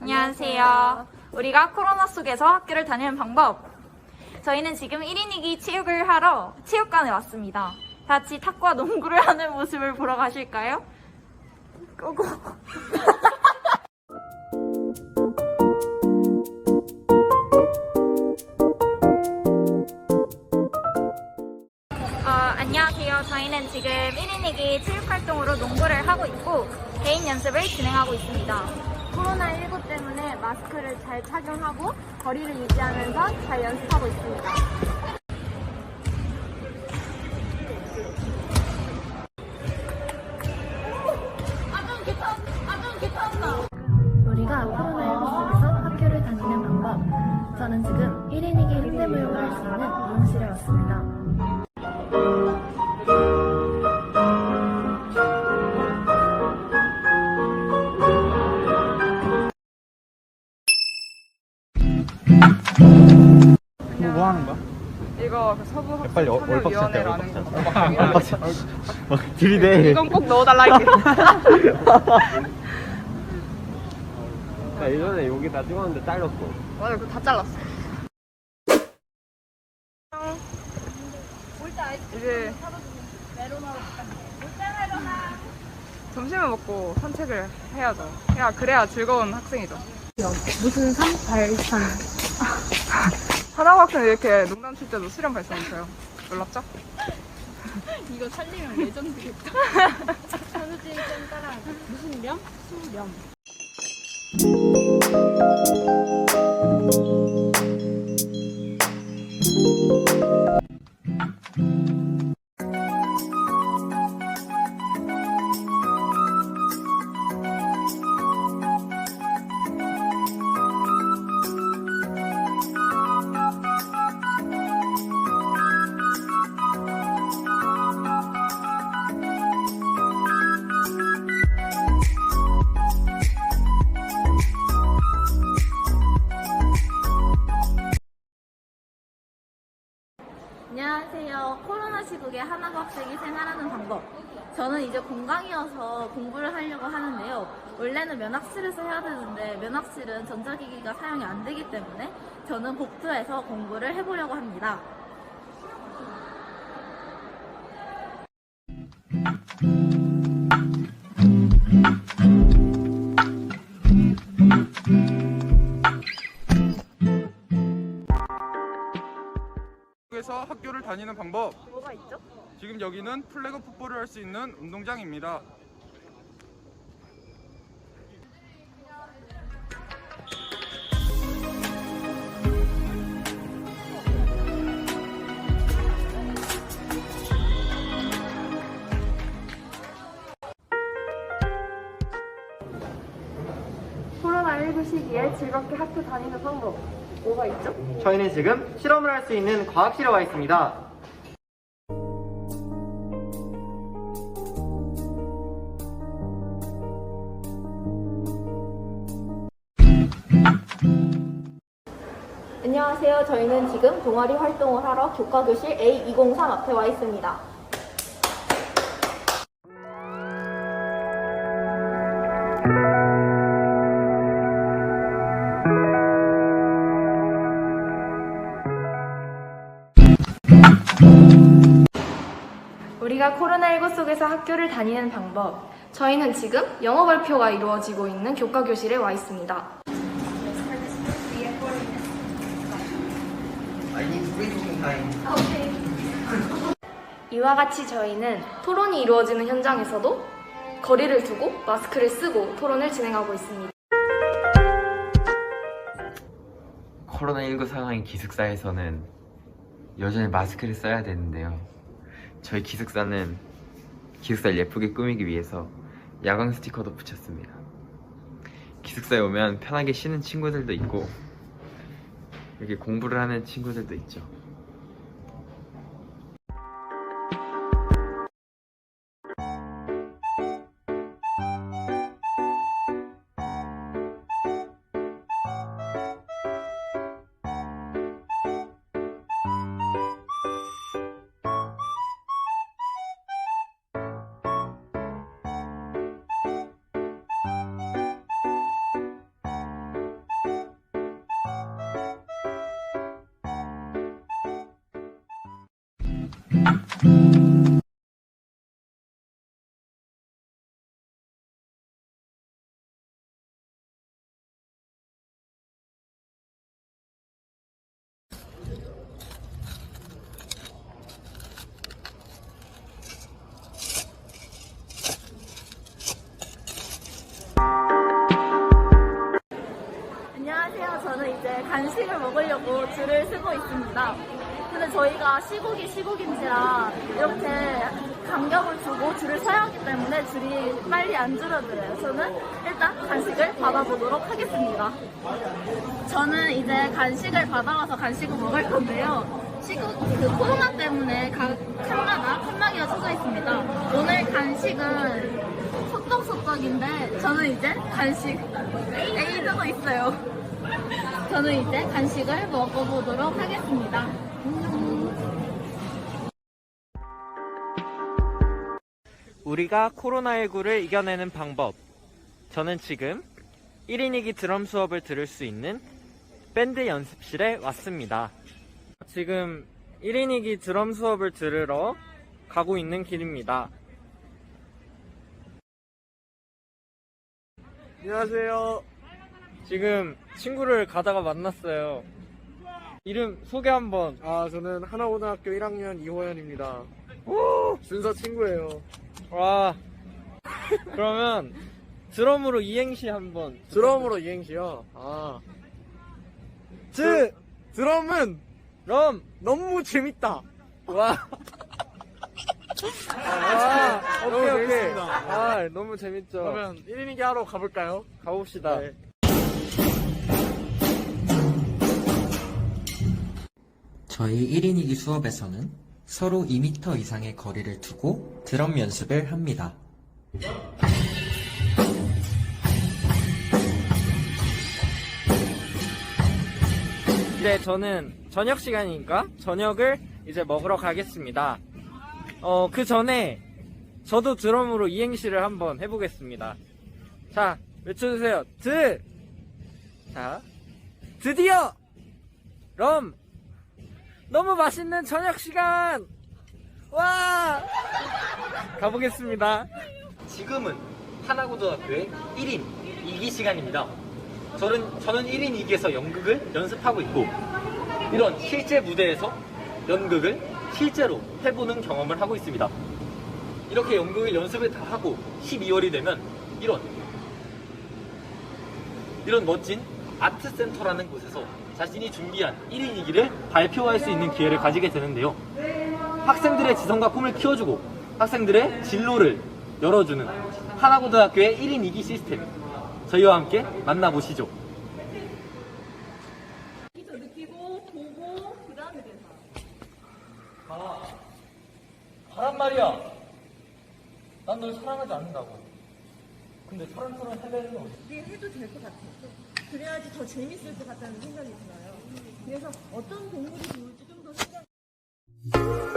안녕하세요. 우리가 코로나 속에서 학교를 다니는 방법. 저희는 지금 1인이기 체육을 하러 체육관에 왔습니다. 다 같이 탁구와 농구를 하는 모습을 보러 가실까요? 고고. 어, 안녕하세요. 저희는 지금 1인이기 체육활동으로 농구를 하고 있고 개인 연습을 진행하고 있습니다. 코로나19 때문에 마스크를 잘 착용하고 거리를 유지하면서 잘 연습하고 있습니다. 우리가 코로나19 속에서 학교를 다니는 방법. 저는 지금 1인이기 현대무용을 할 수 있는 미용실에 왔습니다. 야, 빨리 위원회라는 거. 얼박샷. 막 들이대. 이건 꼭 넣어달라 이게. 나 예전에 여기 다 찍었는데 잘렸어. 맞아, 그거 다 잘랐어. 이제 점심을 먹고 산책을 해야죠. 해야 그래야 즐거운 학생이죠. 무슨 산? 발산. 사다고 학생 이렇게 농담 칠 때도 수련 발성이셔요. 놀랍죠? 이거 살리면 레전드겠다. 현우진이 좀 따라. 무슨 렴? 수렴. 시국에 하나고 학생이 생활하는 방법. 저는 이제 공강이어서 공부를 하려고 하는데요. 원래는 면학실에서 해야 되는데 면학실은 전자기기가 사용이 안 되기 때문에 저는 복도에서 공부를 해보려고 합니다. 에서 학교를 다니는 방법. 뭐가 있죠? 지금 여기는 플래그 풋볼을 할 수 있는 운동장입니다. 코로나19 시기에 즐겁게 학교 다니는 방법. 뭐가 있죠? 저희는 지금 실험을 할 수 있는 과학실에 와 있습니다. 안녕하세요. 저희는 지금 동아리 활동을 하러 교과교실 A203 앞에 와 있습니다. 우리가 코로나19 속에서 학교를 다니는 방법. 저희는 지금 영어 발표가 이루어지고 있는 교과 교실에 와 있습니다. 이와 같이 저희는 토론이 이루어지는 현장에서도 거리를 두고 마스크를 쓰고 토론을 진행하고 있습니다. 코로나19 상황인 기숙사에서는 여전히 마스크를 써야 되는데요. 저희 기숙사는 기숙사를 예쁘게 꾸미기 위해서 야광 스티커도 붙였습니다. 기숙사에 오면 편하게 쉬는 친구들도 있고 이렇게 공부를 하는 친구들도 있죠. 안녕하세요. 저는 이제 간식을 먹으려고 줄을 서고 있습니다. 저희가 시국이 시국인지라 이렇게 간격을 두고 줄을 서야 하기 때문에 줄이 빨리 안 줄어들어요. 저는 일단 간식을 받아보도록 하겠습니다. 저는 이제 간식을 받아와서 간식을 먹을 건데요. 시국 그 코로나 때문에 각 칸마다 칸막이가 쳐져 있습니다. 오늘 간식은 소떡소떡인데 저는 이제 간식 에이드도 있어요. 저는 이제 간식을 먹어보도록 하겠습니다. 우리가 코로나19를 이겨내는 방법. 저는 지금 1인이기 드럼 수업을 들을 수 있는 밴드 연습실에 왔습니다. 지금 1인이기 드럼 수업을 들으러 가고 있는 길입니다. 안녕하세요. 지금 친구를 가다가 만났어요. 이름 소개 한번. 아, 저는 하나고등학교 1학년 이호연입니다. 준서 친구예요. 와. 그러면 드럼으로 이행시 한번. 드럼으로 이행시요. 아, 드, 드럼은 럼, 너무 재밌다. 와. 아, 너무 오케이, 오케이. 재밌습니다. 아, 너무 재밌죠. 그러면 1인이기 하러 가볼까요? 가봅시다. 네. 저희 1인이기 수업에서는 서로 2m 이상의 거리를 두고 드럼 연습을 합니다. 이제 저는 저녁 시간이니까 저녁을 이제 먹으러 가겠습니다. 어, 그 전에 저도 드럼으로 이행시를 한번 해보겠습니다. 자, 외쳐주세요. 드! 자, 드디어! 럼! 너무 맛있는 저녁 시간! 와! 가보겠습니다. 지금은 하나고등학교의 1인 2기 시간입니다. 저는, 저는 1인 2기에서 연극을 연습하고 있고, 이런 실제 무대에서 연극을 실제로 해보는 경험을 하고 있습니다. 이렇게 연극을 연습을 다 하고 12월이 되면 이런, 이런 멋진 아트센터라는 곳에서 자신이 준비한 1인 2기를 발표할 수 있는 기회를 가지게 되는데요. 학생들의 지성과 꿈을 키워주고 학생들의 진로를 열어주는 하나고등학교의 1인 2기 시스템 저희와 함께 만나보시죠. 아, 가란 말이야. 난 널 사랑하지 않는다고. 근데 사랑처럼 해내는 건 그게 해도 될 것 같아요. 그래야지 더 재밌을 것 같다는 생각이 들어요. 그래서 어떤 동물이 좋을지 좀 더 생각.